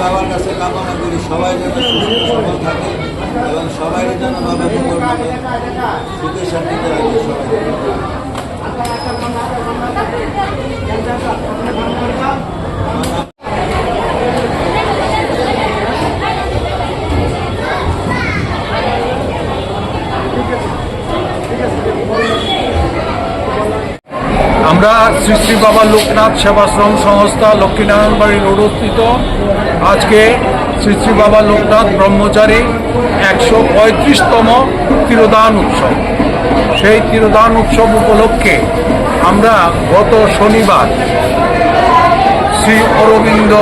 বাবার কাছে কামনা করি সবাই যেন সুস্থ সবল থাকে এবং সবাই যেন বাবা সবাই। আমরা শ্রী শ্রী বাবা লোকনাথ সেবাশ্রম সংস্থা লক্ষ্মীনারায়ণ বাড়ির রোডস্থিত আজকে শ্রী শ্রী বাবা লোকনাথ ব্রহ্মচারী একশো পঁয়ত্রিশতম তিরোদান উৎসব। সেই তিরোদান উৎসব উপলক্ষে আমরা গত শনিবার শ্রী অরবিন্দ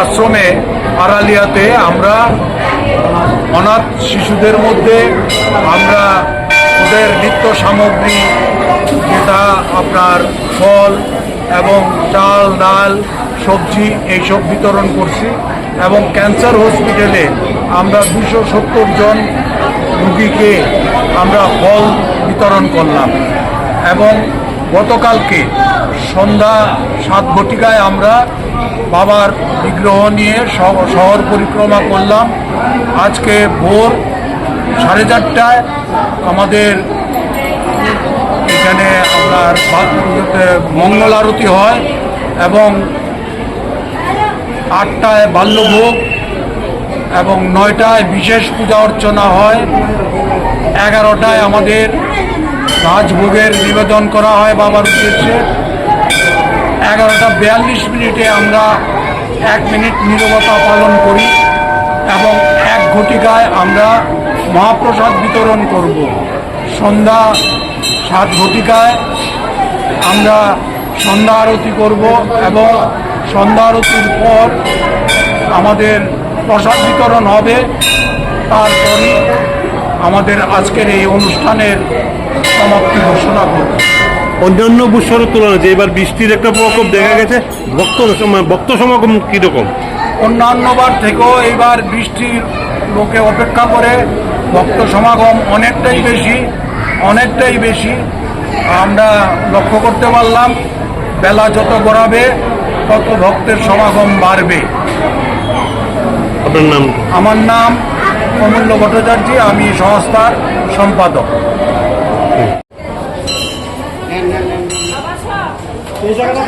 আশ্রমে আড়ালিয়াতে আমরা অনাথ শিশুদের মধ্যে আমরা ওদের নিত্য সামগ্রী যেটা আপনার ফল এবং চাল, ডাল, সবজি এইসব বিতরণ করছি এবং ক্যান্সার হসপিটালে আমরা দুশো সত্তর জন রুগীকে আমরা ফল বিতরণ করলাম। এবং গতকালকে সন্ধ্যা সাত ঘটিকায় আমরা বাবার বিগ্রহ নিয়ে শহর পরিক্রমা করলাম। আজকে ভোর সাড়ে চারটায় আমাদের আপনার মঙ্গল আরতি হয় এবং আটটায় বাল্যভোগ এবং নয়টায় বিশেষ পূজা অর্চনা হয়। এগারোটায় আমাদের রাজভোগের নিবেদন করা হয় বাবার উদ্দেশ্যে। এগারোটা বিয়াল্লিশ মিনিটে আমরা এক মিনিট নীরবতা পালন করি এবং এক ঘটিকায় আমরা মহাপ্রসাদ বিতরণ করব। সন্ধ্যা সাত ঘটিকায় আমরা সন্ধ্যা আরতি করব এবং সন্ধ্যা আরতির পর আমাদের প্রসাদ বিতরণ হবে। তারপরই আমাদের আজকের এই অনুষ্ঠানের সমাপ্তি ঘোষণা করব। অন্যান্য বছরের তুলনায় যে এবার বৃষ্টির একটা প্রকোপ দেখা গেছে ভক্ত ভক্ত সমাগম কীরকম? অন্যান্যবার থেকেও এইবার বৃষ্টির লোকে অপেক্ষা করে। ভক্ত সমাগম অনেকটাই বেশি অনেকটাই বেশি। আমরা লক্ষ্য করতে পারলাম বেলা যত গড়াবে তত ভক্তের সমাগম বাড়বে। আপনার নাম? আমার নাম অমূল্য ভট্টাচার্য আমি সংস্থার সম্পাদক। এই জায়গাটা